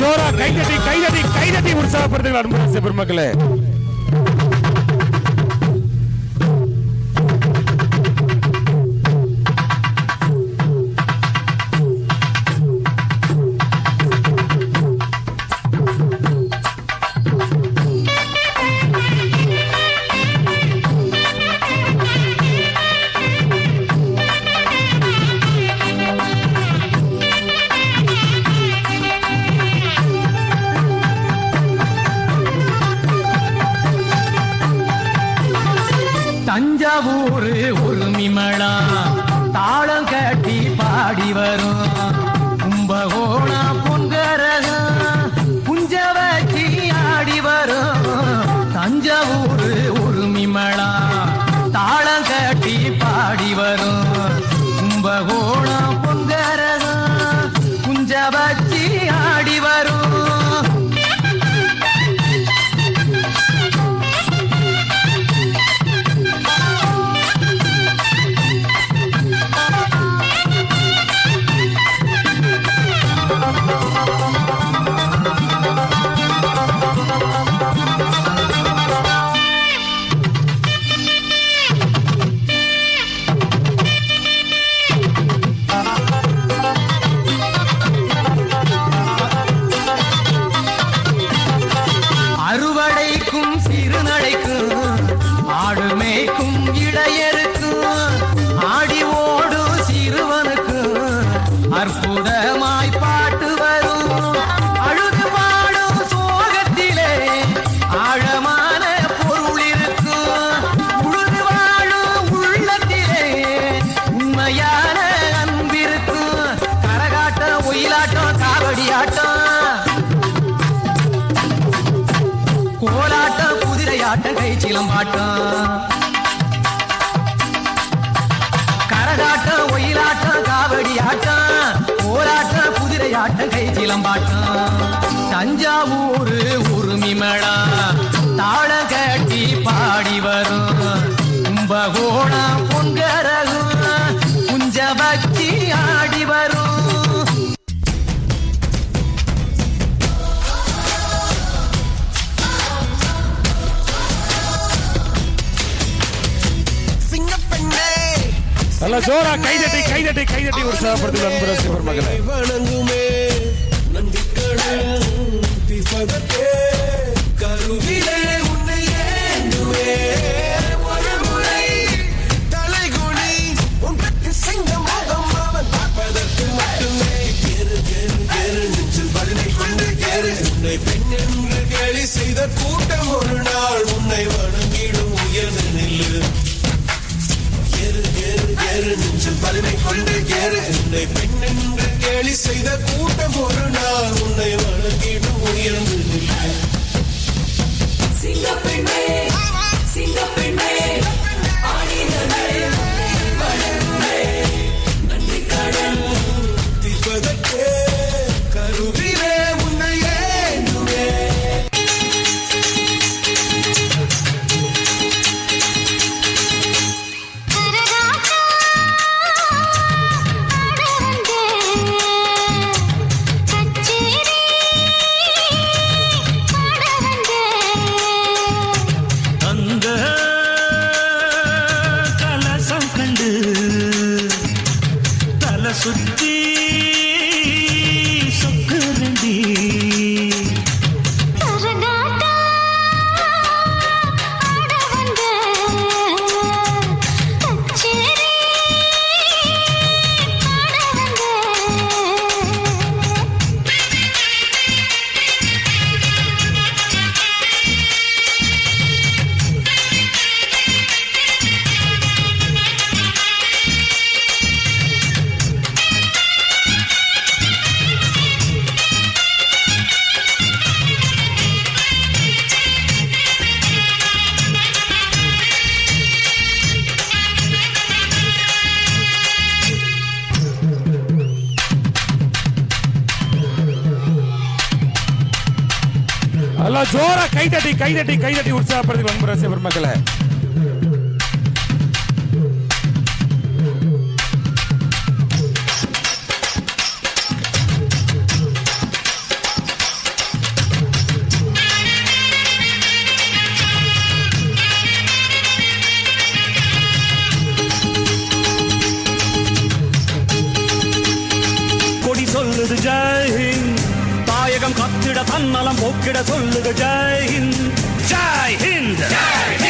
ஜோரா கைதட்டி கைதட்டி கைதட்டி உற்சாகப்படுத்துங்கள் அன்பு பெருமக்களே. உருமிமளா தாளம் கட்டி பாடி வரும். கும்பகோண பொங்கரகம் புஞ்ச வச்சு ஆடி வரும். தஞ்சாவூர் உருமிமளா ஆட்டம் கை சிலம்பாட்டம் கரகாட்டம் ஒயிலாட்டம் காவடி ஆட்டம் ஓராட்டம் குதிரை ஆட்டம் கை சிலம்பாட்டம் தஞ்சாவூர் உருமிமளா தாள கட்டி பாடி வரும் கும்பகோணம் நல்லா ஜோரா கைதட்டி கைதட்டி கைதட்டி உற்சாகப்படுத்தி நண்பர் சூப்பர் மகளே. வலிமை கொண்டு ஏறு என்னை பெண் என்று கேலி செய்த கூட்டம் ஒரு எல்லாம் ஜோரா கைதட்டி கைதட்டி கைதட்டி உற்சாகப்படுத்தி அன்பு ரசிக பெருமக்களை தாயகம் கத்திட தன்னலம் போக்கிட சொல்லுக ஜெய் சொல்லுது ஜெய்ஹிந்த் ஜெய்ஹிந்த்